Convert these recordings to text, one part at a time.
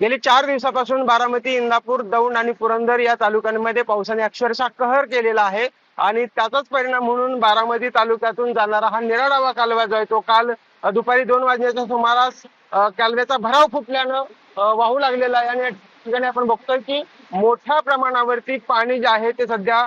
गेली चार दिवसापासून बारामती इंदापूर दौंड आणि पुरंदर या तालुक्यांमध्ये पावसाने अक्षरशः कहर केलेला आहे. आणि त्याचाच परिणाम म्हणून बारामती तालुक्यातून जाणारा हा निराडावा कालवा जो आहे तो काल दुपारी दोन वाजण्याच्या सुमारास कालव्याचा भराव फुटल्यानं वाहू लागलेला आहे. आणि या ठिकाणी आपण बघतोय की मोठ्या प्रमाणावरती पाणी जे आहे ते सध्या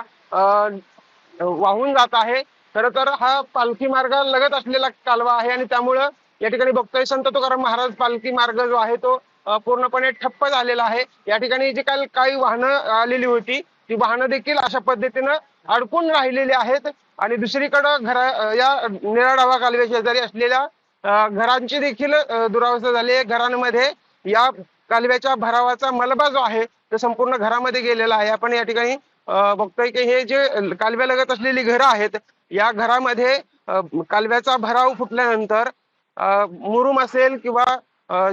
वाहून जात आहे. खर तर हा पालखी मार्ग लगत असलेला कालवा आहे. आणि त्यामुळं या ठिकाणी बघतोय संत तुकाराम महाराज पालखी मार्ग जो आहे तो पूर्णपणे ठप्प झालेला आहे. या ठिकाणी जी काल काही वाहनं आलेली होती ती वाहनं देखील अशा पद्धतीनं अडकून राहिलेली आहेत. आणि दुसरीकडं घरा या निराडावा कालव्या शेजारी असलेल्या घरांची देखील दुरावस्था झाली आहे. घरांमध्ये या कालव्याच्या भरावाचा मलबा जो आहे तो संपूर्ण घरामध्ये गेलेला आहे. आपण या ठिकाणी बघतोय की हे जे कालव्यालगत असलेली घरं आहेत या घरामध्ये कालव्याचा भराव फुटल्यानंतर अ, मुरुम असेल किंवा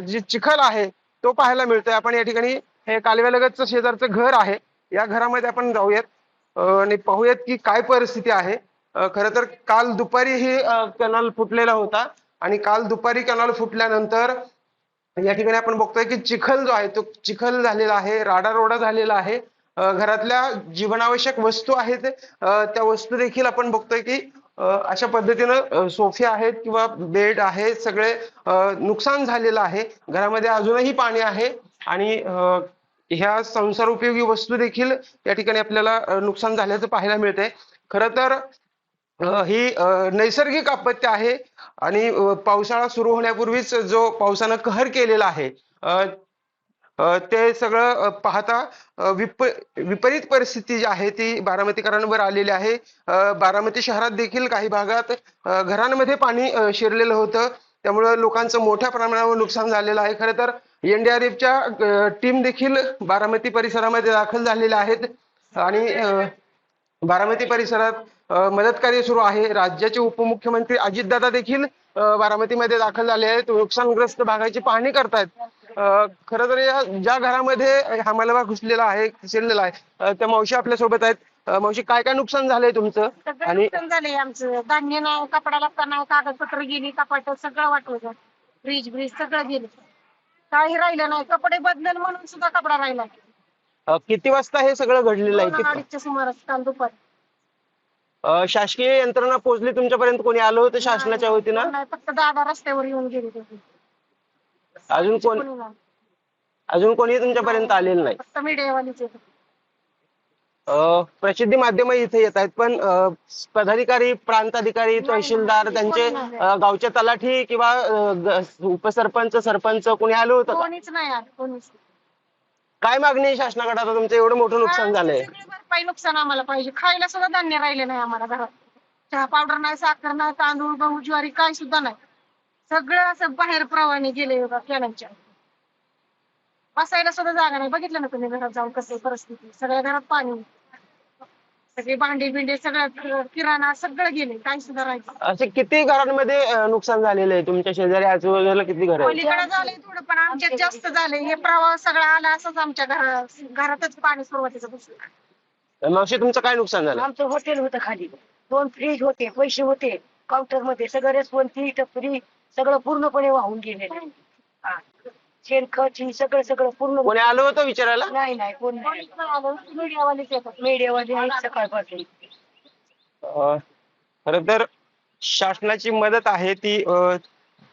जी चिखल आहे तो पाहायला मिळतोय. आपण या ठिकाणी हे कालव्यालगतचं शेजारचं घर आहे. या घरामध्ये आपण जाऊयात. आणि पाहूयात की काय परिस्थिती आहे. खर खरं तर काल दुपारी ही कॅनल फुटलेला होता. आणि काल दुपारी कॅनल फुटल्यानंतर या ठिकाणी आपण बघतोय की चिखल जो आहे तो चिखल झालेला आहे राडारोडा झालेला आहे. घरातल्या जीवनावश्यक वस्तू आहेत. त्या वस्तू देखील आपण बघतोय की अशा पद्धतीनं सोफे आहेत किंवा बेड आहेत सगळे नुकसान झालेलं आहे. घरामध्ये अजूनही पाणी आहे आणि ह्या संसार उपयोगी वस्तू देखील या ठिकाणी आपल्याला नुकसान झाल्याचं पाहायला मिळतंय. खर तर ही नैसर्गिक आपत्ती आहे आणि पावसाळा सुरू होण्यापूर्वीच जो पावसानं कहर केलेला आहे ते सगळं पाहता विप विपरीत परिस्थिती जी आहे ती बारामतीकरांवर आलेली आहे. बारामती शहरात देखील काही भागात घरांमध्ये पाणी शिरलेलं होतं. त्यामुळे लोकांचं मोठ्या प्रमाणावर नुकसान झालेलं आहे. खरं तर एनडीआरएफच्या टीम देखील बारामती परिसरामध्ये दाखल झालेल्या आहेत. आणि बारामती परिसरात मदत कार्य सुरू आहे. राज्याचे उपमुख्यमंत्री अजितदादा देखील बारामतीमध्ये दाखल झाले आहेत. नुकसानग्रस्त भागाची पाहणी करतायत. खरं तर या ज्या घरामध्ये हा मलबा घुसलेला आहे शिरलेला आहे त्या मावशी आपल्यासोबत आहेत. मावशी काय काय नुकसान झालंय तुमचं? सगळं आणि नुकसान झालंय आमचं. धान्य नाही कपडा लागता नाही कागदपत्र गेली कपाट सगळं वाटलं फ्रीज ब्रीज सगळं गेलं. काही राहिलं नाही. कपडे बदलेल म्हणून सुद्धा कपडा राहिला अ, किती वाजता हे सगळं घडलेलं आहे? दोन किती- अडीचच्या सुमारास काल दुपारी. अ, शासकीय यंत्रणा पोहोचली तुमच्यापर्यंत? कोणी आलं होतं शासनाच्या वतीनं? नाही फक्त दादा रस्त्यावर येऊन गेले होते. अजून कोण. अजून कोणी तुमच्यापर्यंत आलेलं नाही. फक्त मीडियावालीच येत अ, प्रसिद्धी माध्यम इथे येत आहेत पण अ, पदाधिकारी प्रांताधिकारी तहसीलदार त्यांचे अ, गावचे तलाठी किंवा अ, ग- उपसरपंच सरपंच कोणी आलं होतं का? कोणीच नाही आलं कोणीच काय मागणी आहे शासनाकडे? आता तुमचं एवढं मोठं नुकसान झालंय. सगळी भरपाई नुकसान आम्हाला पाहिजे. खायला सुद्धा धान्य राहिले नाही आम्हाला घरात. चहा पावडर नाही साखर नाही तांदूळ गहू ज्वारी काय सुद्धा नाही. सगळं असं बाहेर प्रवाहाने गेले बघा कॅनलच्या बसायला सुद्धा जागा नाही. बघितलं ना तुम्ही घरात जाऊन कसं आहे परिस्थिती? सगळ्या घरात पाणी. सगळे भांडे बिंडे सगळं किराणा सगळं गेले. काही सुद्धा राहिलं असे किती घरांमध्ये अ, नुकसान झालेलं आहे? तुमच्या शेजारी आजूबाजूला किती घर आहे पलीकडे झालंय थोडं पण आमच्यात जास्त झालंय. हे प्रवाह सगळा आला असंच आमच्या घरात घरातच पाणी सुरुवातीचं बसलं. मावशी तुमचं काय नुकसान झालं? आमचं हॉटेल होतं खाली. दोन फ्रीज होते पैसे होते. काउंटरमध्ये सगळं रेस्पॉन्स फ्री सगळं पूर्णपणे वाहून गेलेलं हा. शेणखत ही सगळं सगळं पूर्ण कोणी आलं होतं विचारायला? नाही नाही कोण मीडियावालीच येतात. मीडियावाले आहेत सकाळपासून. अ, खरं तर शासनाची मदत आहे ती अ,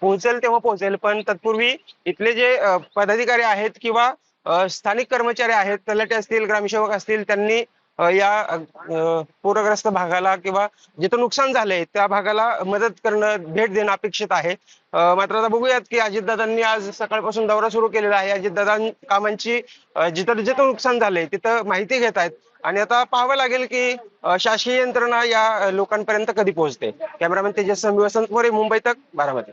पोहोचेल तेव्हा पोहोचेल पण तत्पूर्वी इथले जे अ, पदाधिकारी आहेत किंवा अ, स्थानिक कर्मचारी आहेत तलाठी असतील ग्रामसेवक असतील त्यांनी या पूरग्रस्त भागाला किंवा जिथं नुकसान झालंय त्या भागाला मदत करणं भेट देणं अपेक्षित आहे. मात्र आता बघूयात की अजितदादांनी आज सकाळपासून दौरा सुरू केलेला आहे. अजितदादा कामांची जिथं जिथं नुकसान झालंय तिथं माहिती घेत आहेत. आणि आता पाहावं लागेल की शासकीय यंत्रणा या लोकांपर्यंत कधी पोहोचते? कॅमेरामॅन तेजस वसंत मोरे मुंबई तक बारामती.